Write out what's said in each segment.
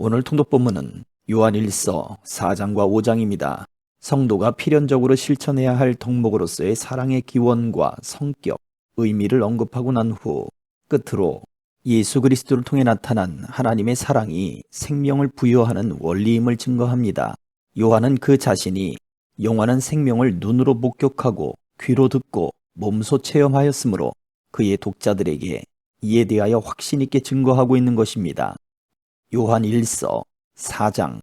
오늘 통독 본문은 요한 1서 4장과 5장입니다. 성도가 필연적으로 실천해야 할 덕목으로서의 사랑의 기원과 성격, 의미를 언급하고 난 후 끝으로 예수 그리스도를 통해 나타난 하나님의 사랑이 생명을 부여하는 원리임을 증거합니다. 요한은 그 자신이 영원한 생명을 눈으로 목격하고 귀로 듣고 몸소 체험하였으므로 그의 독자들에게 이에 대하여 확신 있게 증거하고 있는 것입니다. 요한 1서 4장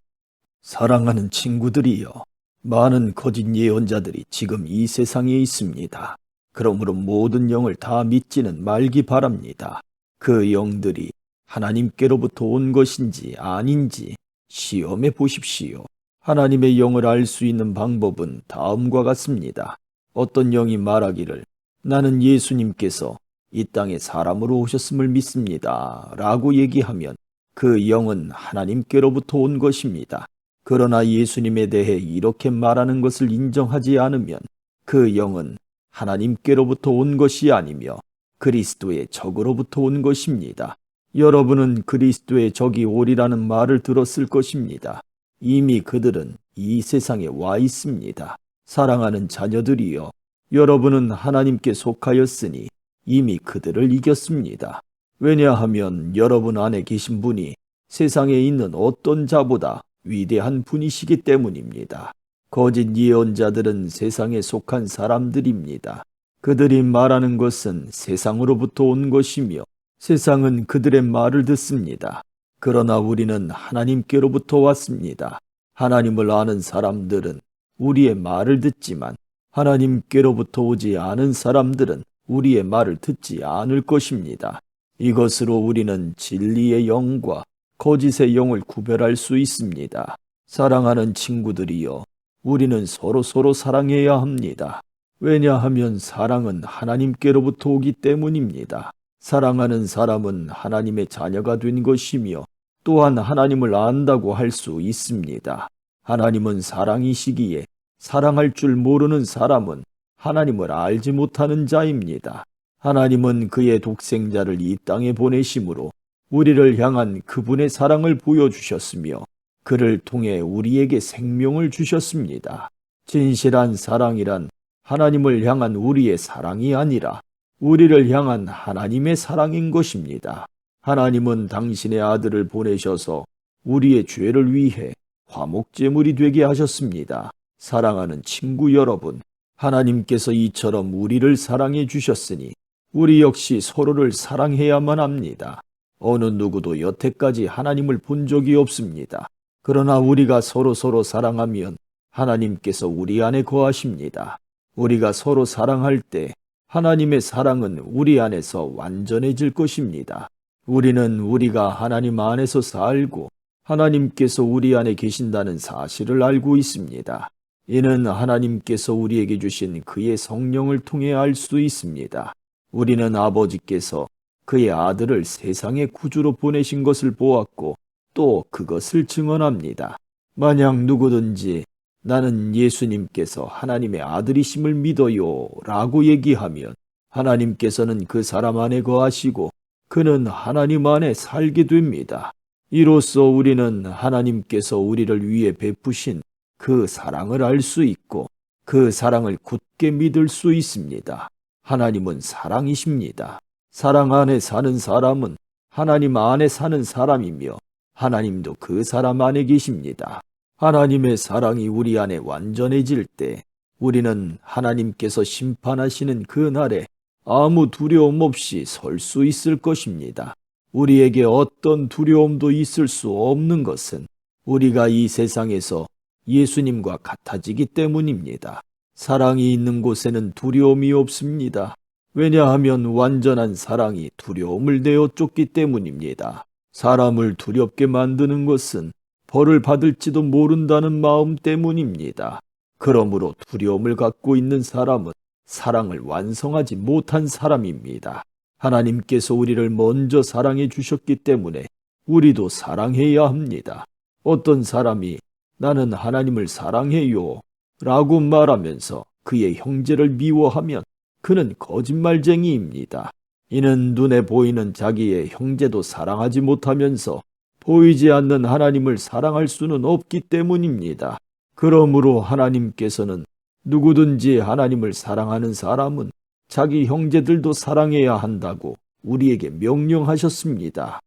사랑하는 친구들이여 많은 거짓 예언자들이 지금 이 세상에 있습니다. 그러므로 모든 영을 다 믿지는 말기 바랍니다. 그 영들이 하나님께로부터 온 것인지 아닌지 시험해 보십시오. 하나님의 영을 알 수 있는 방법은 다음과 같습니다. 어떤 영이 말하기를 나는 예수님께서 이 땅에 사람으로 오셨음을 믿습니다. 라고 얘기하면 그 영은 하나님께로부터 온 것입니다. 그러나 예수님에 대해 이렇게 말하는 것을 인정하지 않으면 그 영은 하나님께로부터 온 것이 아니며 그리스도의 적으로부터 온 것입니다. 여러분은 그리스도의 적이 오리라는 말을 들었을 것입니다. 이미 그들은 이 세상에 와 있습니다. 사랑하는 자녀들이여, 여러분은 하나님께 속하였으니 이미 그들을 이겼습니다. 왜냐하면 여러분 안에 계신 분이 세상에 있는 어떤 자보다 위대한 분이시기 때문입니다. 거짓 예언자들은 세상에 속한 사람들입니다. 그들이 말하는 것은 세상으로부터 온 것이며 세상은 그들의 말을 듣습니다. 그러나 우리는 하나님께로부터 왔습니다. 하나님을 아는 사람들은 우리의 말을 듣지만 하나님께로부터 오지 않은 사람들은 우리의 말을 듣지 않을 것입니다. 이것으로 우리는 진리의 영과 거짓의 영을 구별할 수 있습니다. 사랑하는 친구들이여, 우리는 서로 서로 사랑해야 합니다. 왜냐하면 사랑은 하나님께로부터 오기 때문입니다. 사랑하는 사람은 하나님의 자녀가 된 것이며 또한 하나님을 안다고 할 수 있습니다. 하나님은 사랑이시기에 사랑할 줄 모르는 사람은 하나님을 알지 못하는 자입니다. 하나님은 그의 독생자를 이 땅에 보내심으로 우리를 향한 그분의 사랑을 보여주셨으며 그를 통해 우리에게 생명을 주셨습니다. 진실한 사랑이란 하나님을 향한 우리의 사랑이 아니라 우리를 향한 하나님의 사랑인 것입니다. 하나님은 당신의 아들을 보내셔서 우리의 죄를 위해 화목제물이 되게 하셨습니다. 사랑하는 친구 여러분, 하나님께서 이처럼 우리를 사랑해 주셨으니 우리 역시 서로를 사랑해야만 합니다. 어느 누구도 여태까지 하나님을 본 적이 없습니다. 그러나 우리가 서로 서로 사랑하면 하나님께서 우리 안에 거하십니다. 우리가 서로 사랑할 때 하나님의 사랑은 우리 안에서 완전해질 것입니다. 우리는 우리가 하나님 안에서 살고 하나님께서 우리 안에 계신다는 사실을 알고 있습니다. 이는 하나님께서 우리에게 주신 그의 성령을 통해 알 수 있습니다. 우리는 아버지께서 그의 아들을 세상의 구주로 보내신 것을 보았고 또 그것을 증언합니다. 만약 누구든지 나는 예수님께서 하나님의 아들이심을 믿어요 라고 얘기하면 하나님께서는 그 사람 안에 거하시고 그는 하나님 안에 살게 됩니다. 이로써 우리는 하나님께서 우리를 위해 베푸신 그 사랑을 알 수 있고 그 사랑을 굳게 믿을 수 있습니다. 하나님은 사랑이십니다. 사랑 안에 사는 사람은 하나님 안에 사는 사람이며 하나님도 그 사람 안에 계십니다. 하나님의 사랑이 우리 안에 완전해질 때 우리는 하나님께서 심판하시는 그 날에 아무 두려움 없이 설 수 있을 것입니다. 우리에게 어떤 두려움도 있을 수 없는 것은 우리가 이 세상에서 예수님과 같아지기 때문입니다. 사랑이 있는 곳에는 두려움이 없습니다. 왜냐하면 완전한 사랑이 두려움을 내어 쫓기 때문입니다. 사람을 두렵게 만드는 것은 벌을 받을지도 모른다는 마음 때문입니다. 그러므로 두려움을 갖고 있는 사람은 사랑을 완성하지 못한 사람입니다. 하나님께서 우리를 먼저 사랑해 주셨기 때문에 우리도 사랑해야 합니다. 어떤 사람이 나는 하나님을 사랑해요 라고 말하면서 그의 형제를 미워하면 그는 거짓말쟁이입니다. 이는 눈에 보이는 자기의 형제도 사랑하지 못하면서 보이지 않는 하나님을 사랑할 수는 없기 때문입니다. 그러므로 하나님께서는 누구든지 하나님을 사랑하는 사람은 자기 형제들도 사랑해야 한다고 우리에게 명령하셨습니다.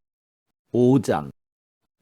5장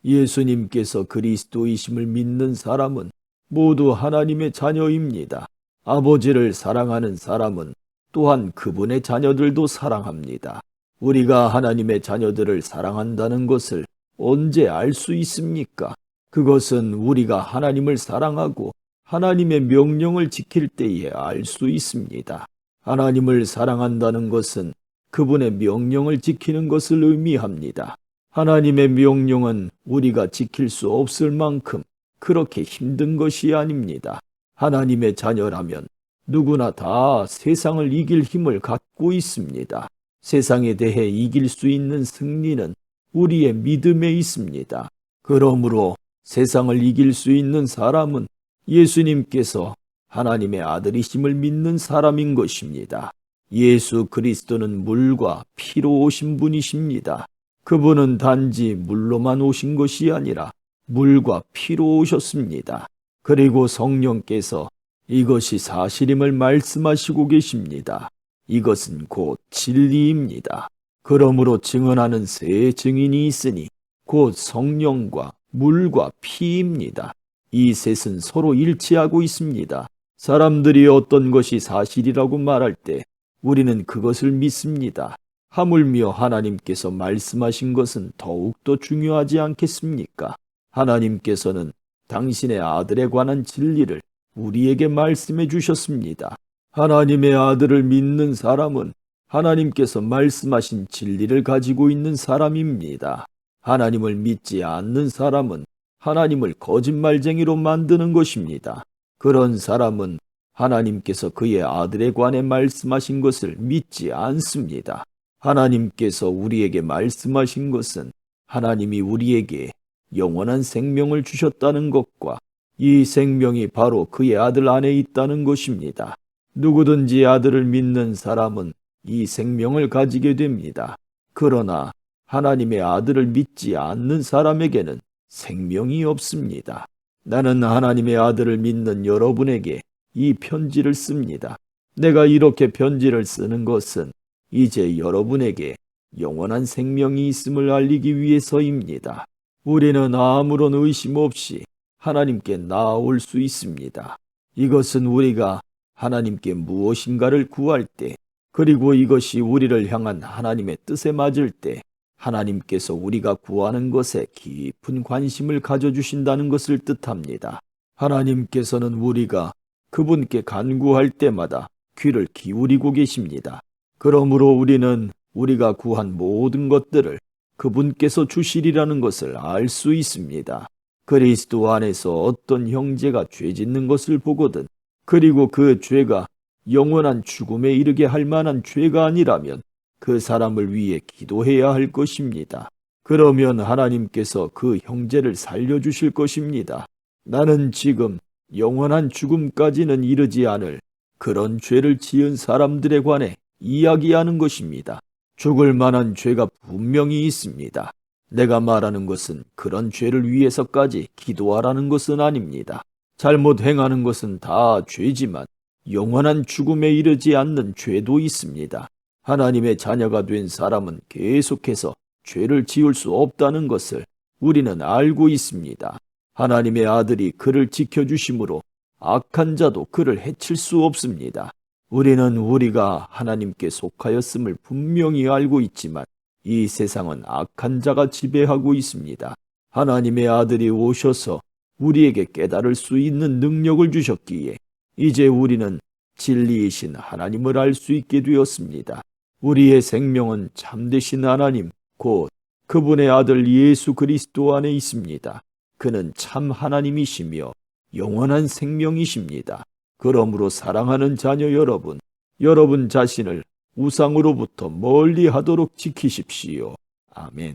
예수님께서 그리스도이심을 믿는 사람은 모두 하나님의 자녀입니다. 아버지를 사랑하는 사람은 또한 그분의 자녀들도 사랑합니다. 우리가 하나님의 자녀들을 사랑한다는 것을 언제 알 수 있습니까? 그것은 우리가 하나님을 사랑하고 하나님의 명령을 지킬 때에 알 수 있습니다. 하나님을 사랑한다는 것은 그분의 명령을 지키는 것을 의미합니다. 하나님의 명령은 우리가 지킬 수 없을 만큼 그렇게 힘든 것이 아닙니다. 하나님의 자녀라면 누구나 다 세상을 이길 힘을 갖고 있습니다. 세상에 대해 이길 수 있는 승리는 우리의 믿음에 있습니다. 그러므로 세상을 이길 수 있는 사람은 예수님께서 하나님의 아들이심을 믿는 사람인 것입니다. 예수 그리스도는 물과 피로 오신 분이십니다. 그분은 단지 물로만 오신 것이 아니라 물과 피로 오셨습니다. 그리고 성령께서 이것이 사실임을 말씀하시고 계십니다. 이것은 곧 진리입니다. 그러므로 증언하는 세 증인이 있으니 곧 성령과 물과 피입니다. 이 셋은 서로 일치하고 있습니다. 사람들이 어떤 것이 사실이라고 말할 때 우리는 그것을 믿습니다. 하물며 하나님께서 말씀하신 것은 더욱더 중요하지 않겠습니까? 하나님께서는 당신의 아들에 관한 진리를 우리에게 말씀해 주셨습니다. 하나님의 아들을 믿는 사람은 하나님께서 말씀하신 진리를 가지고 있는 사람입니다. 하나님을 믿지 않는 사람은 하나님을 거짓말쟁이로 만드는 것입니다. 그런 사람은 하나님께서 그의 아들에 관해 말씀하신 것을 믿지 않습니다. 하나님께서 우리에게 말씀하신 것은 하나님이 우리에게 영원한 생명을 주셨다는 것과 이 생명이 바로 그의 아들 안에 있다는 것입니다. 누구든지 아들을 믿는 사람은 이 생명을 가지게 됩니다. 그러나 하나님의 아들을 믿지 않는 사람에게는 생명이 없습니다. 나는 하나님의 아들을 믿는 여러분에게 이 편지를 씁니다. 내가 이렇게 편지를 쓰는 것은 이제 여러분에게 영원한 생명이 있음을 알리기 위해서입니다. 우리는 아무런 의심 없이 하나님께 나아올 수 있습니다. 이것은 우리가 하나님께 무엇인가를 구할 때, 그리고 이것이 우리를 향한 하나님의 뜻에 맞을 때, 하나님께서 우리가 구하는 것에 깊은 관심을 가져주신다는 것을 뜻합니다. 하나님께서는 우리가 그분께 간구할 때마다 귀를 기울이고 계십니다. 그러므로 우리는 우리가 구한 모든 것들을 그분께서 주시리라는 것을 알 수 있습니다. 그리스도 안에서 어떤 형제가 죄 짓는 것을 보거든 그리고 그 죄가 영원한 죽음에 이르게 할 만한 죄가 아니라면 그 사람을 위해 기도해야 할 것입니다. 그러면 하나님께서 그 형제를 살려주실 것입니다. 나는 지금 영원한 죽음까지는 이르지 않을 그런 죄를 지은 사람들에 관해 이야기하는 것입니다. 죽을 만한 죄가 분명히 있습니다. 내가 말하는 것은 그런 죄를 위해서까지 기도하라는 것은 아닙니다. 잘못 행하는 것은 다 죄지만 영원한 죽음에 이르지 않는 죄도 있습니다. 하나님의 자녀가 된 사람은 계속해서 죄를 지을 수 없다는 것을 우리는 알고 있습니다. 하나님의 아들이 그를 지켜주심으로 악한 자도 그를 해칠 수 없습니다. 우리는 우리가 하나님께 속하였음을 분명히 알고 있지만 이 세상은 악한 자가 지배하고 있습니다. 하나님의 아들이 오셔서 우리에게 깨달을 수 있는 능력을 주셨기에 이제 우리는 진리이신 하나님을 알 수 있게 되었습니다. 우리의 생명은 참되신 하나님, 곧 그분의 아들 예수 그리스도 안에 있습니다. 그는 참 하나님이시며 영원한 생명이십니다. 그러므로 사랑하는 자녀 여러분, 여러분 자신을 우상으로부터 멀리 하도록 지키십시오. 아멘.